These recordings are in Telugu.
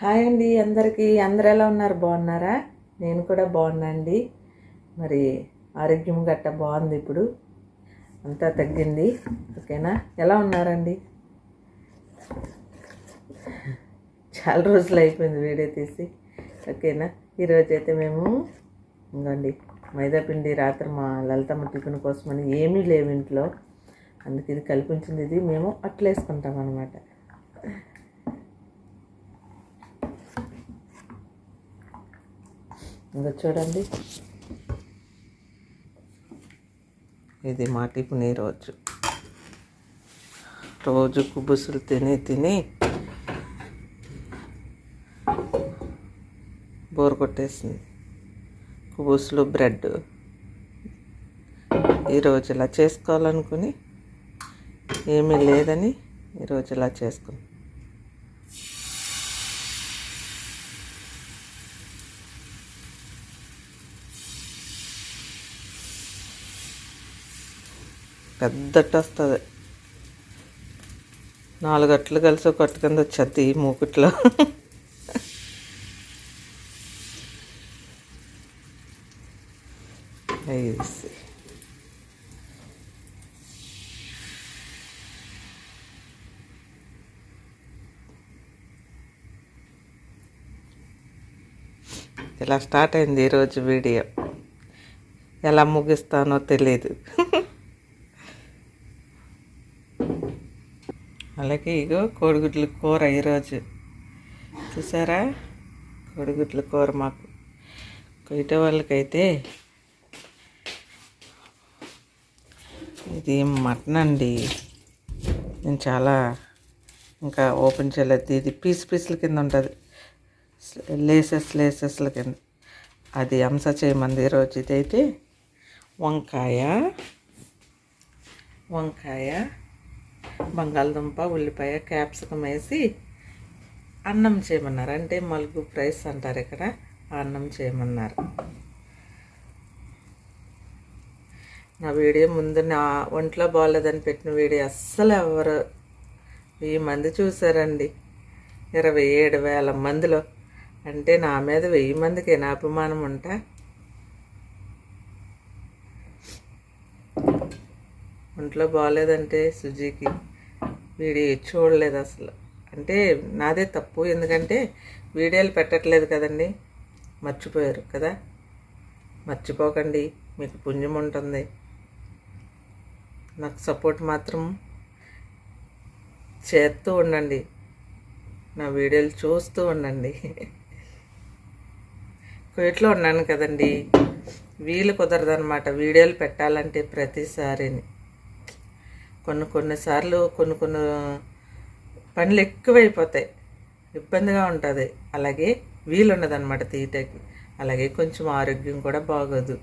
హాయ్ అండి అందరికీ. అందరు ఎలా ఉన్నారు? బాగున్నారా? నేను కూడా బాగున్నాండి మరి ఆరోగ్యం గట్ట బాగుంది ఇప్పుడు. అంతా తగ్గింది. ఓకేనా? ఎలా ఉన్నారండి? చాలా రోజులు అయిపోయింది వీడియో తీసి. ఓకేనా? ఈరోజు అయితే మేము ఇంకోండి మైదాపిండి రాత్రి మా లలితమ్మ టిఫిన్ కోసమని ఏమీ లేవు ఇంట్లో. అందుకే ఇది కల్పించింది ఇది. మేము అట్లేసుకుంటాం అనమాట ఇంకా చూడండి. ఇది మా టిఫిన్ రోజు. రోజు కుబుసులు తిని తిని బోర్ కొట్టేసింది. కుబుసులు బ్రెడ్. ఈరోజు ఇలా చేసుకోవాలనుకుని ఏమీ లేదని ఈరోజు ఇలా చేసుకున్నాం. పెద్దట్టు వస్తుంది నాలుగు అట్లు కలిసి కొట్టు కింద వచ్చేది ఈ మూకుట్లో. వేసి ఇలా స్టార్ట్ అయింది ఈరోజు వీడియో. ఎలా ముగిస్తానో తెలియదు అలాగే ఇగో కోడిగుడ్ల కూర ఈరోజు. చూసారా? కోడిగుడ్ల కూర మాకు. కొయ్యట వాళ్ళకైతే ఇది మటన్ అండి. నేను చాలా ఇంకా ఓపెన్ చేయలేదు. ఇది పీస్ పీసుల కింద ఉంటుంది. లేసెస్ లేసెస్ల కింద. అది అంశ చేయమంది ఈరోజు. ఇదైతే వంకాయ. వంకాయ. బంగాళదుంప ఉల్లిపాయ క్యాప్సికం వేసి అన్నం చేయమన్నారు. అంటే మలుగు ఫ్రైస్ అంటారు ఇక్కడ. అన్నం చేయమన్నారు. నా వీడియో ముందు నా ఒంట్లో బాగాలేదని పెట్టిన వీడియో అస్సలు ఎవరు వెయ్యి మంది చూసారండి ఇరవై ఏడు వేల మందిలో. అంటే నా మీద వెయ్యి మందికి నా అభిమానం ఉంటా? ఒంట్లో బాగాలేదంటే సుజీకి వీడి చూడలేదు అసలు. అంటే నాదే తప్పు. ఎందుకంటే వీడియోలు పెట్టట్లేదు కదండి. మర్చిపోయారు కదా. మర్చిపోకండి. మీకు పుణ్యం ఉంటుంది. నాకు సపోర్ట్ మాత్రం చేస్తూ ఉండండి. నా వీడియోలు చూస్తూ ఉండండి. కువైట్లో ఉన్నాను కదండి. వీలు కుదరదనమాట వీడియోలు పెట్టాలంటే ప్రతిసారిని. కొన్ని కొన్నిసార్లు కొన్ని కొన్ని పనులు ఎక్కువైపోతాయి. ఇబ్బందిగా ఉంటుంది. అలాగే వీలున్నదనమాట తీయటానికి. అలాగే కొంచెం ఆరోగ్యం కూడా బాగోదు.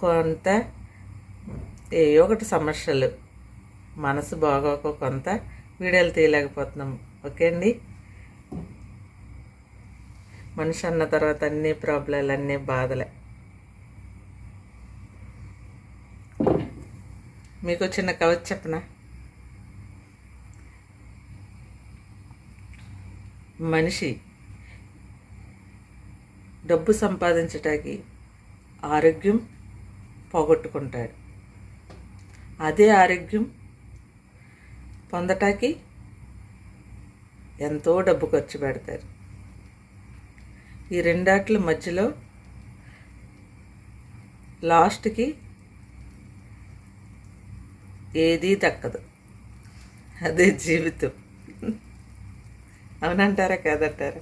కొంత ఏ ఒకటి సమస్యలు. మనసు బాగోక కొంత వీడియోలు తీయలేకపోతున్నాం. ఓకే అండి? మనిషి అన్న తర్వాత అన్ని ప్రాబ్లాలు అన్నీ బాధలే. మీకు చిన్న కవిత చెప్పనా? మనిషి డబ్బు సంపాదించటానికి ఆరోగ్యం పోగొట్టుకుంటాడు. అదే ఆరోగ్యం పొందటానికి ఎంతో డబ్బు ఖర్చు పెడతారు. ఈ రెండాట్ల మధ్యలో లాస్ట్కి ఏదీ తక్కదు. అదే జీవితం. అవునంటారా కాదంటారా?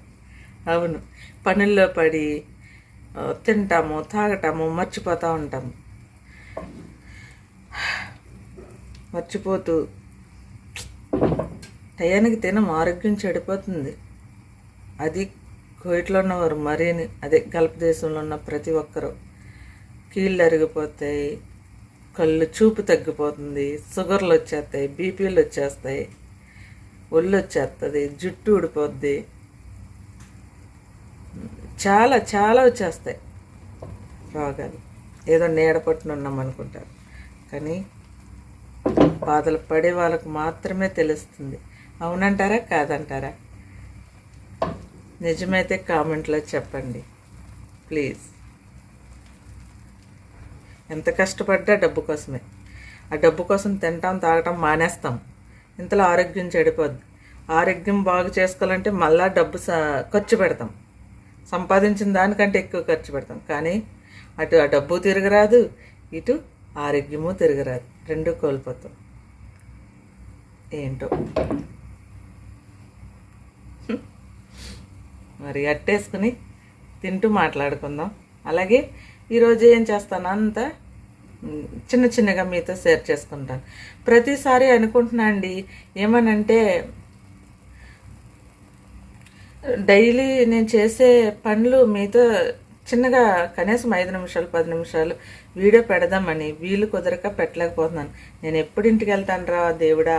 అవును. పనుల్లో పడి తింటాము తాగటము మర్చిపోతూ ఉంటాము. మర్చిపోతూ టయానికి తినం ఆరోగ్యం చెడిపోతుంది. అది కోయిట్లో ఉన్నవారు మరీని అదే గల్ఫ్ దేశంలో ఉన్న ప్రతి ఒక్కరూ. కీళ్ళు అరిగిపోతాయి కళ్ళు చూపు తగ్గిపోతుంది షుగర్లు వచ్చేస్తాయి బీపీలు వచ్చేస్తాయి ఒళ్ళు వచ్చేస్తుంది జుట్టు ఊడిపోద్ది. చాలా చాలా వచ్చేస్తాయి రోగాలు. ఏదో నీడపట్టున ఉన్నాం అనుకుంటారు. కానీ బాధలు పడే వాళ్ళకు మాత్రమే తెలుస్తుంది. అవునంటారా కాదంటారా? నిజమైతే కామెంట్లో చెప్పండి. ప్లీజ్. ఎంత కష్టపడ్డా డబ్బు కోసమే. ఆ డబ్బు కోసం తింటాం తాగటం మానేస్తాం. ఇంతలో ఆరోగ్యం చెడిపోద్ది. ఆరోగ్యం బాగు చేసుకోవాలంటే మళ్ళా డబ్బు ఖర్చు పెడతాం. సంపాదించిన దానికంటే ఎక్కువ ఖర్చు పెడతాం. కానీ అటు ఆ డబ్బు తిరగరాదు ఇటు ఆరోగ్యము తిరగరాదు. రెండు కోల్పోతాం. ఏంటో. మరి అట్టేసుకుని తింటూ మాట్లాడుకుందాం. అలాగే ఈరోజు ఏం చేస్తాను? అంతా చిన్న చిన్నగా మీతో షేర్ చేసుకుంటాను. ప్రతిసారి అనుకుంటున్నా అండి ఏమనంటే డైలీ నేను చేసే పనులు మీతో చిన్నగా కనీసం ఐదు నిమిషాలు పది నిమిషాలు వీడియో పెడదామని వీలు కుదరక పెట్టలేకపోతున్నాను. నేను ఎప్పుడు ఇంటికి వెళ్తాను రా దేవుడా?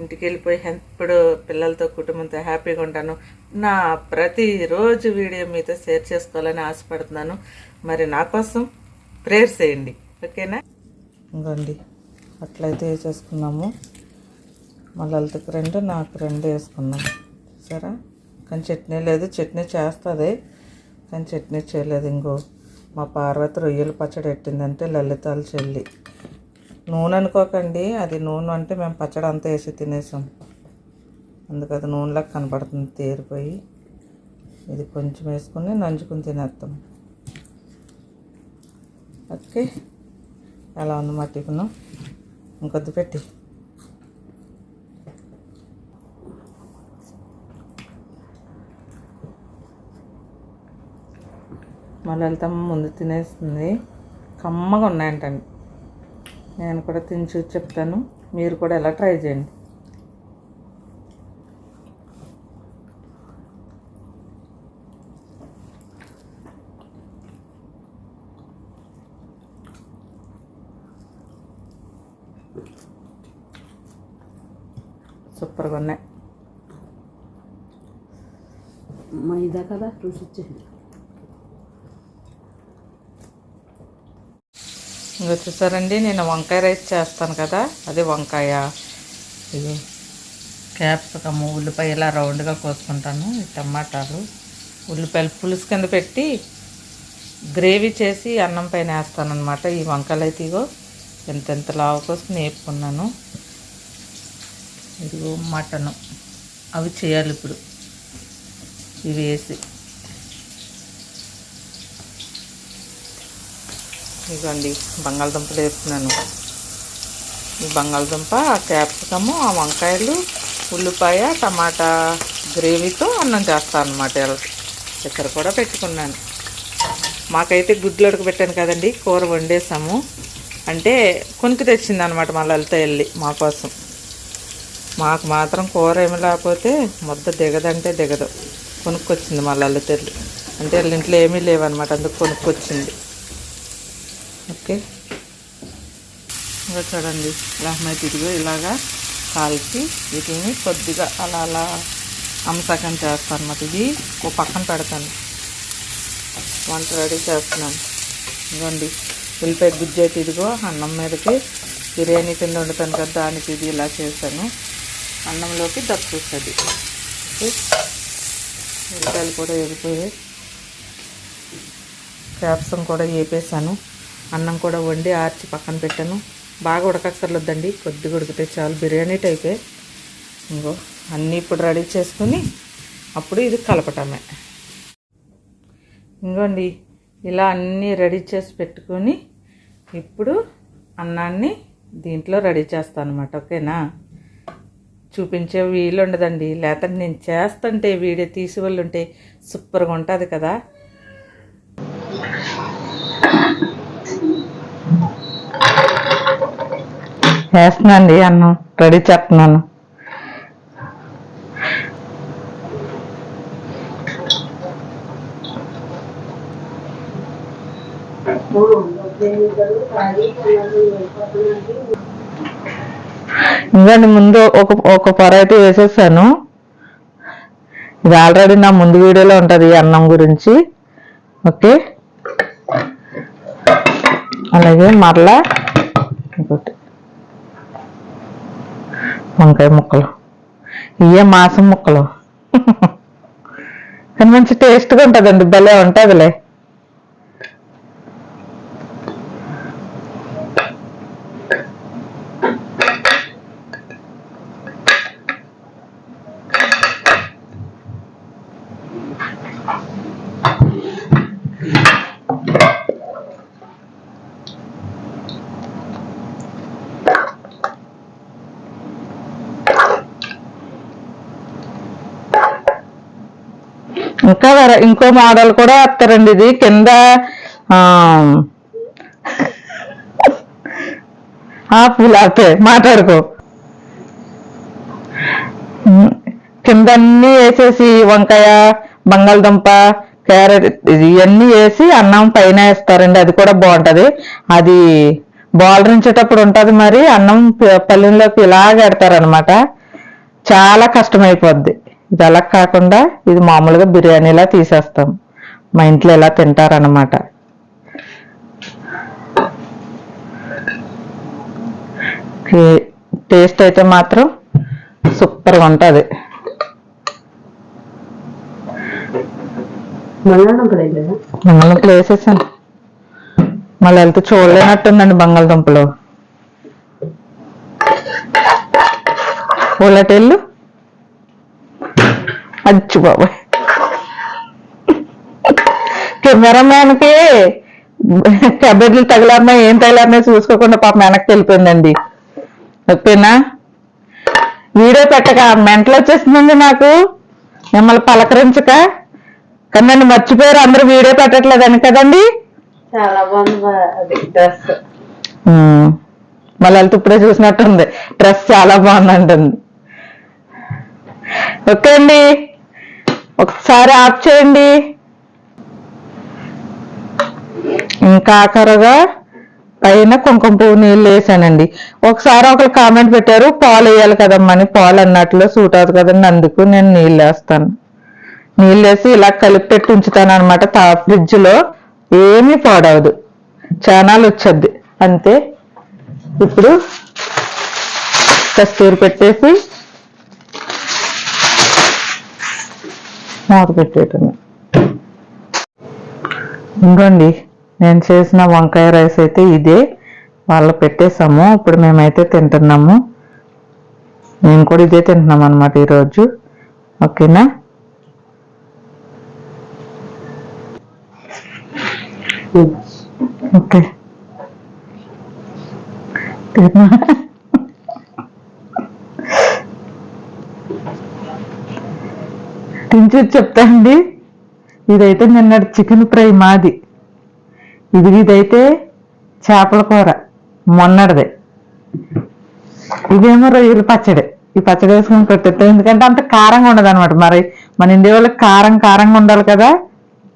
ఇంటికి వెళ్ళిపోయి ఎప్పుడు పిల్లలతో కుటుంబంతో హ్యాపీగా ఉంటాను. నా ప్రతిరోజు వీడియో మీతో షేర్ చేసుకోవాలని ఆశపడుతున్నాను. మరి నా కోసం ప్రేయర్ చేయండి. ఓకేనా? ఇంకోండి అట్లయితే వేసేసుకున్నాము మా లలితకి రెండు నాకు రెండు వేసుకున్నాం. సరే కానీ చట్నీ లేదు చట్నీ చేస్తుంది. కానీ చట్నీ చేయలేదు ఇంకో. మా పార్వతి రొయ్యల పచ్చడి పెట్టిందంటే లలితాలు చెల్లి. నూనె అనుకోకండి అది నూనె అంటే మేము పచ్చడి అంతా వేసి తినేసాం. అందుకు అది నూనెలా కనబడుతుంది తేరిపోయి. ఇది కొంచెం వేసుకుని నంచుకుని తినేస్తాం ఓకే. ఎలా ఉంది మా టిఫిన్? ఇంకొద్ది పెట్టి. మళ్ళీ వెళ్తాం ముందు తినేస్తుంది. కమ్మగా ఉన్నాయంటండి. నేను కూడా తిని చూసి చెప్తాను. మీరు కూడా ఎలా ట్రై చేయండి. సూపర్గా ఉన్నాయి. మైదా కదా రుచి వచ్చింది ఇంకా చూసారండి నేను వంకాయ రైస్ చేస్తాను కదా అది వంకాయ. ఇది క్యాప్సికమ్ ఉల్లిపాయ ఇలా రౌండ్గా కోసుకుంటాను ఈ టమాటాలు. ఉల్లిపాయలు పులుసు కింద పెట్టి గ్రేవీ చేసి అన్నం పైన వేస్తాను అనమాట ఈ వంకాయలు అయితే ఇగో. ఎంతెంత లావు కోసం నేర్పుకున్నాను. ఇదిగో మటను. అవి చేయాలి ఇప్పుడు. ఇవి వేసి. ఇదిగోండి బంగాళదుంపలు వేస్తున్నాను. ఈ బంగాళదుంప క్యాప్సికము ఆ వంకాయలు ఉల్లిపాయ టమాటా గ్రేవీతో అన్నం చేస్తాను అనమాట ఇక్కడ కూడా పెట్టుకున్నాను. మాకైతే గుడ్లు ఉడకబెట్టాను కదండి కూర వండేసాము. అంటే కొనుక్కు తెచ్చింది అనమాట మా లలిత వెళ్ళి మా కోసం. మాకు మాత్రం కూర ఏమి లేకపోతే ముద్ద దిగదంటే దిగదు. కొనుక్కొచ్చింది మా లలిత వెళ్ళి అంటే వాళ్ళ ఇంట్లో ఏమీ లేవన్నమాట అందుకు కొనుక్కొచ్చింది. ఓకే? ఇంకా చూడండి. లహ్మై తిరిగి ఇలాగా కాల్చి వీటిని కొద్దిగా అలా అలా అంసకం చేస్తాను అన్నమాట ఇది ఓ పక్కన పెడతాను. వంట రెడీ చేస్తున్నాను. ఇదిగోండి. ఉల్లిపాయ గుజ్జు అయితే ఇదిగో అన్నం మీదకి బిర్యానీ కింద వండుతాను కదా దానికి ఇది ఇలా చేశాను. అన్నంలోకి దక్కుతుంది ఉల్లిపాయలు కూడా వేగిపోయాయి క్యాప్సం కూడా వేపేసాను అన్నం కూడా వండి ఆర్చి పక్కన పెట్టాను. బాగా ఉడకక్కర్లేదండి కొద్దిగా ఉడికితే చాలు. బిర్యానీ టైపే. ఇంకో అన్నీ ఇప్పుడు రెడీ చేసుకుని అప్పుడు ఇది కలపటమే. ఇంకోండి ఇలా అన్నీ రెడీ చేసి పెట్టుకొని ఇప్పుడు అన్నాన్ని దీంట్లో రెడీ చేస్తాను అనమాట ఓకేనా? చూపించే వీలు ఉండదండి లేకపోతే నేను చేస్తుంటే వీడియో తీసి వాళ్ళు ఉంటే సూపర్గా ఉంటుంది కదా? వేస్తున్నాండి అన్నం. రెడీ చేస్తున్నాను. ఇంకండి ముందు ఒక ఒక పొర అయితే వేసేసాను. ఇది ఆల్రెడీ నా ముందు వీడియోలో ఉంటుంది అన్నం గురించి. ఓకే? అలాగే మరలా ఇంకోటి. వంకాయ ముక్కలు. ఇవే మాసం ముక్కలు. కానీ మంచి టేస్ట్గా ఉంటుందండి భలే ఉంటుందిలే. ఇంకా వేరే ఇంకో మోడల్ కూడా వేస్తారండి ఇది. కింద పూలు ఆపే మాట్లాడుకో. కింద అన్నీ వేసేసి వంకాయ బంగాళదుంప క్యారెట్ ఇవన్నీ వేసి అన్నం పైన వేస్తారండి. అది కూడా బాగుంటుంది. అది బాలరించేటప్పుడు ఉంటుంది మరి. అన్నం పల్లెల్లోకి పల్లెంలోకి ఇలాగ పెడతారనమాట చాలా కష్టమైపోద్ది. ఇది అలా కాకుండా ఇది మామూలుగా బిర్యానీలా తీసేస్తాం. మా ఇంట్లో ఇలా తింటారనమాట టేస్ట్ అయితే మాత్రం సూపర్గా ఉంటుంది. బంగాళదుంపలు వేసేసాను. మళ్ళీ వెళ్తే చూడలేనట్టుందండి బంగాళదుంపలు. ఉల్లటెళ్ళు? అచ్చు బాబాయ్. కెమెరామ్యాన్కి కబడ్డీలు తగిలారన్నా ఏం తగిలారన్నా చూసుకోకుండా పాప వెనక్కి వెళ్ళిపోయిందండి. ఓకేనా? వీడియో పెట్టక మెంటలు వచ్చేస్తుందండి నాకు. మిమ్మల్ని పలకరించక. కానీ నన్ను మర్చిపోయారు అందరూ వీడియో పెట్టట్లేదని కదండి? చాలా బాగుంది డ్రెస్. మళ్ళీ వెళ్తే ఇప్పుడే చూసినట్టుంది. డ్రెస్ చాలా బాగుందంటుంది. ఓకే అండి. ఒకసారి ఆఫ్ చేయండి. ఇంకా ఆఖరుగా పైన కుంకుమ పువ్వు నీళ్ళు వేసానండి. ఒకసారి ఒకరు కామెంట్ పెట్టారు పాలు వేయాలి కదమ్మా అని. పాలు అన్నట్లు సూట్ అవుతుంది కదండి అందుకు నేను నీళ్ళు వేస్తాను. నీళ్ళు వేసి ఇలా కలిపి పెట్టి ఉంచుతాను అనమాట ఫ్రిడ్జ్లో ఏమీ పాడవదు. చానాలు వచ్చద్ది. అంతే. ఇప్పుడు కస్తూరి పెట్టేసి మూత పెట్టేయటమే. ఉండండి నేను చేసిన వంకాయ రైస్ అయితే ఇదే. వాళ్ళు పెట్టేసాము ఇప్పుడు మేమైతే తింటున్నాము. మేము కూడా ఇదే తింటున్నాం అనమాట ఈరోజు. ఓకేనా? ఓకే. తిన్నా. తించి చెప్తా అండి ఇదైతే నిన్నటి చికెన్ ఫ్రై మాది. ఇది ఇదైతే చేపల కూర మొన్నటిది. ఇదేమో రొయ్యలు పచ్చడి. ఈ పచ్చడి వేసుకుని పెట్టేస్తాం ఎందుకంటే అంత కారంగా ఉండదు అనమాట మరి మన ఇండియా వాళ్ళకి కారం కారంగా ఉండాలి కదా.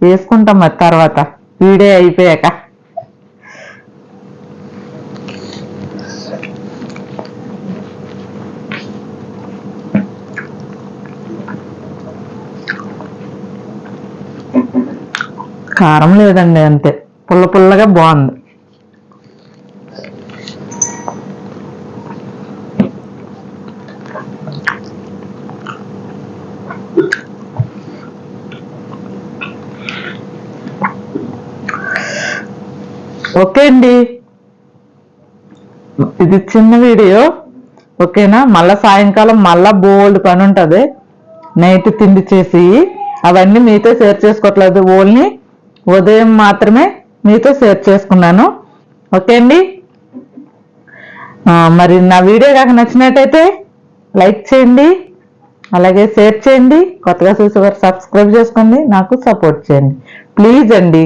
వేసుకుంటాం మరి తర్వాత. వీడే అయిపోయాక. కారం లేదండి అంతే. పుల్ల పుల్లగా బాగుంది. ఓకే అండి. ఇది చిన్న వీడియో. ఓకేనా? మళ్ళా సాయంకాలం మళ్ళా బోల్డ్ పని ఉంటుంది. నైట్ తిండి చేసి అవన్నీ మీతో షేర్ చేసుకోవట్లేదు ఓన్లీ ఉదయం మాత్రమే మీతో షేర్ చేసుకున్నాను. ఓకే అండి? మరి నా వీడియో కాక నచ్చినట్టయితే లైక్ చేయండి అలాగే షేర్ చేయండి కొత్తగా చూసేవారు సబ్స్క్రైబ్ చేసుకోండి నాకు సపోర్ట్ చేయండి. ప్లీజ్ అండి.